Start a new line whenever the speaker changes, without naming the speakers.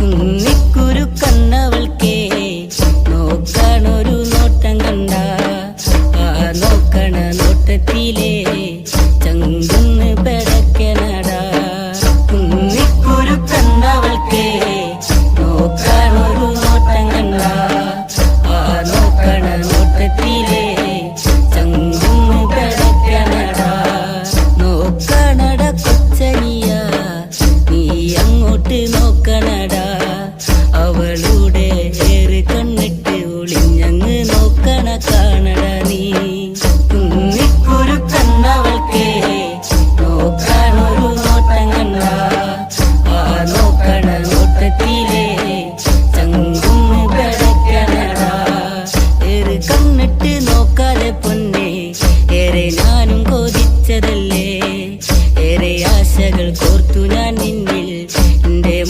കുന്നിക്കുരു നോട്ടം കണ്ട. ആ നോക്കണ നോട്ടത്തിലേ. അവളുടെ ചേറ് കണ്ണിട്ട് ഒളിഞ്ഞങ്ങ് നോക്കണ കാണട നീ. കുന്നിക്കുരുക്കന്നവൾക്കേ നോക്കാനൊരു ഏറെ ആശകൾ കോർത്തു ഞാൻ